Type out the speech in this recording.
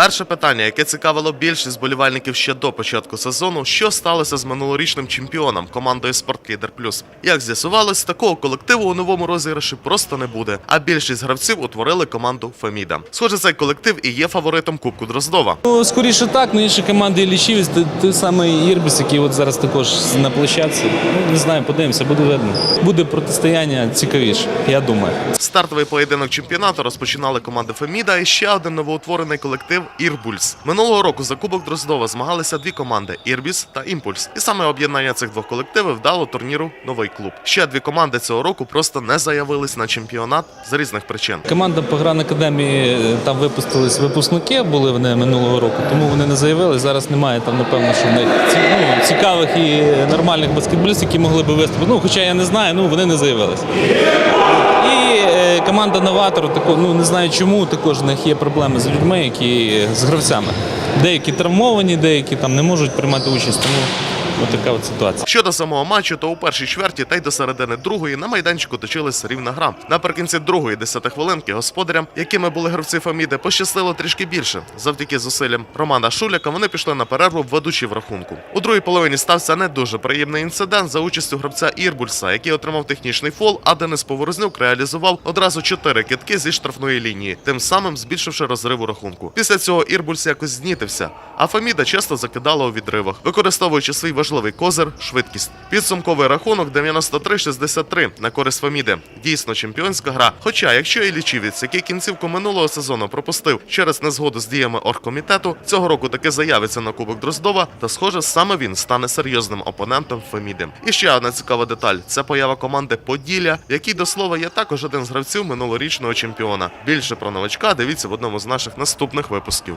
Перше питання, яке цікавило більшість болівальників ще до початку сезону, що сталося з минулорічним чемпіоном командою Спортлідер Плюс. Як з'ясувалось, такого колективу у новому розіграші просто не буде. А більшість гравців утворили команду Феміда. Схоже, цей колектив і є фаворитом Кубку Дроздова. Ну, скоріше так, ну інші команди. Той, той самий Ірбіс, який от зараз також на площадці. Ну, не знаю, подивимося, буде видно. Буде протистояння цікавіше, я думаю. Стартовий поєдинок чемпіонату розпочинали команди Феміда і ще один новоутворений колектив Ірбульс. Минулого року за Кубок Дроздова змагалися дві команди Ірбіс та Імпульс. І саме об'єднання цих двох колективів дало турніру новий клуб. Ще дві команди цього року просто не заявились на чемпіонат з різних причин. Команда по Гран Академії е, там випустились випускники, були вони минулого року, тому вони не заявили. Зараз немає там, напевно, що в них ну, цікавих і нормальних баскетболістів, які могли би виступити. Ну, хоча я не знаю, ну вони не заявились. І е, команда новатор, тако, ну не знаю чому, також в них є проблеми з людьми, які з гравцями. Деякі травмовані, деякі там не можуть приймати участь. Тому така от ситуація. Щодо самого матчу, то у першій чверті та й до середини другої на майданчику точилась рівна гра. Наприкінці другої десятихвилинки господарям, якими були гравці Фаміди, пощастило трішки більше. Завдяки зусиллям Романа Шуляка вони пішли на перерву ведучі в рахунку. У другій половині стався не дуже приємний інцидент за участю гравця Ірбульса, який отримав технічний фол, а Денис Поворознюк реалізував одразу чотири китки зі штрафної лінії, тим самим збільшивши розрив рахунку. Після цього Ірбульс якось знітився, а Фаміда часто закидала у відривах, використовуючи свій важливий козир швидкість. Підсумковий рахунок 93-63 на користь Фаміди. Дійсно чемпіонська гра. Хоча, якщо і лічівець, який кінцівку минулого сезону пропустив через незгоду з діями оргкомітету, цього року таки заявиться на Кубок Дроздова, та схоже, саме він стане серйозним опонентом Феміди. І ще одна цікава деталь: це поява команди Поділля, який до слова є також один з гравців минулорічного чемпіона. Більше про новачка дивіться в одному з наших наступних випусків.